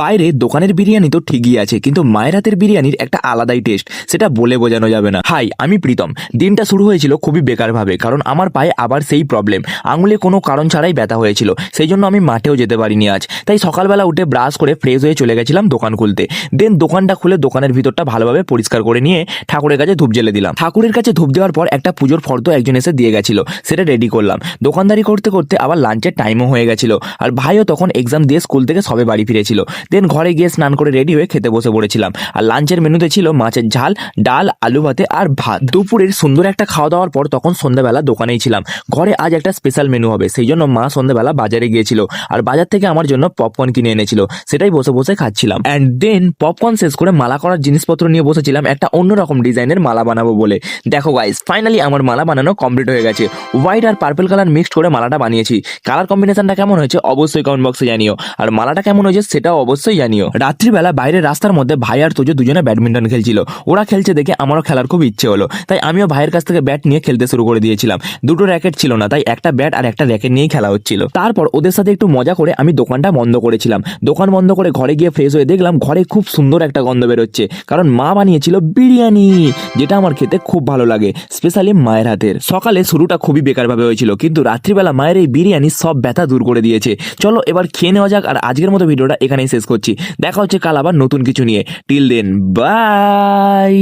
বাইরে দোকানের বিরিয়ানি তো ঠিকই আছে, কিন্তু মায়ের হাতের বিরিয়ানির একটা আলাদাই টেস্ট সেটা বলে বোঝানো যাবে না। হাই, আমি প্রীতম। দিনটা শুরু হয়েছিল খুবই বেকারভাবে, কারণ আমার পায়ে আবার সেই প্রবলেম আঙুলে কোনো কারণ ছাড়াই ব্যথা হয়েছিল, সেই জন্য আমি মাঠেও যেতে পারিনি আজ। তাই সকালবেলা উঠে ব্রাশ করে ফ্রেশ হয়ে চলে গেছিলাম দোকান খুলতে। দেন দোকানটা খুলে দোকানের ভিতরটা ভালোভাবে পরিষ্কার করে নিয়ে ঠাকুরের কাছে ধূপ জ্বেলে দিলাম। ঠাকুরের কাছে ধূপ দেওয়ার পর একটা পুজোর ফর্দ একজন এসে দিয়ে গেছিল, সেটা রেডি করলাম। দোকানদারি করতে করতে আবার লাঞ্চের টাইমও হয়ে গেছিল, আর ভাইও তখন এক্সাম দিয়ে স্কুল থেকে সবে বাড়ি ফিরেছিল। দেন ঘরে গিয়ে স্নান করে রেডি হয়ে খেতে বসে পড়েছিলাম। আর লাঞ্চের মেনুতে ছিল মাছের ঝাল, ডাল, আলু ভাতে আর ভাত। দুপুরের সুন্দর একটা খাওয়া দাওয়ার পর তখন সন্ধ্যাবেলা দোকানেই ছিলাম। ঘরে আজ একটা স্পেশাল মেনু হবে, সেই জন্য মা সন্ধ্যাবেলা বাজারে গিয়েছিল আর বাজার থেকে আমার জন্য পপকর্ন কিনে এনেছিল, সেটাই বসে বসে খাচ্ছিলাম। অ্যান্ড দেন পপকর্ন শেষ করে মালা করার জিনিসপত্র নিয়ে বসেছিলাম, একটা অন্যরকম ডিজাইনের মালা বানাবো বলে। দেখো গাইস ফাইনালি আমার মালা বানানো কমপ্লিট হয়ে গেছে। হোয়াইট আর পার্পল কালার মিক্সড করে মালাটা বানিয়েছি। কালার কম্বিনেশনটা কেমন হয়েছে অবশ্যই কমেন্ট বক্সে জানিও। আর মালাটা কেমন হয়েছে সেটাও অবশ্যই জানিও। রাত্রিবেলা বাইরে রাস্তার মধ্যে ভাই আর তুজো দুজনে ব্যাডমিন্টন খেলছিল। ওরা খেলছে দেখে আমারও খেলার খুব ইচ্ছে হলো। তাই আমিও ভাইয়ের কাছ থেকে ব্যাট নিয়ে খেলতে শুরু করে দিয়েছিলাম। দুটো র্যাকেট ছিল না, তাই একটা ব্যাট আর একটা র্যাকেট নিয়েই খেলা হচ্ছিল। তারপর ওদের সাথে একটু মজা করে আমি দোকানটা বন্ধ করেছিলাম। দোকান বন্ধ করে ঘরে গিয়ে ফ্রেশ হয়ে দেখলাম ঘরে খুব সুন্দর একটা গন্ধ বেরোচ্ছে। কারণ মা বানিয়েছিল বিরিয়ানি, যেটা আমার খেতে খুব ভালো লাগে স্পেশালি মায়ের হাতের। সকালে শুরুটা খুবই বেকারভাবে হয়েছিল, কিন্তু রাত্রিবেলা মায়ের এই বিরিয়ানি সব ব্যথা দূর করে দিয়েছে। চলো এবার খেয়ে নেওয়া যাক আর আজকের মতো ভিডিওটা শেষ করছি। দেখা হচ্ছে কাল আবার নতুন কিছু নিয়ে। Till then by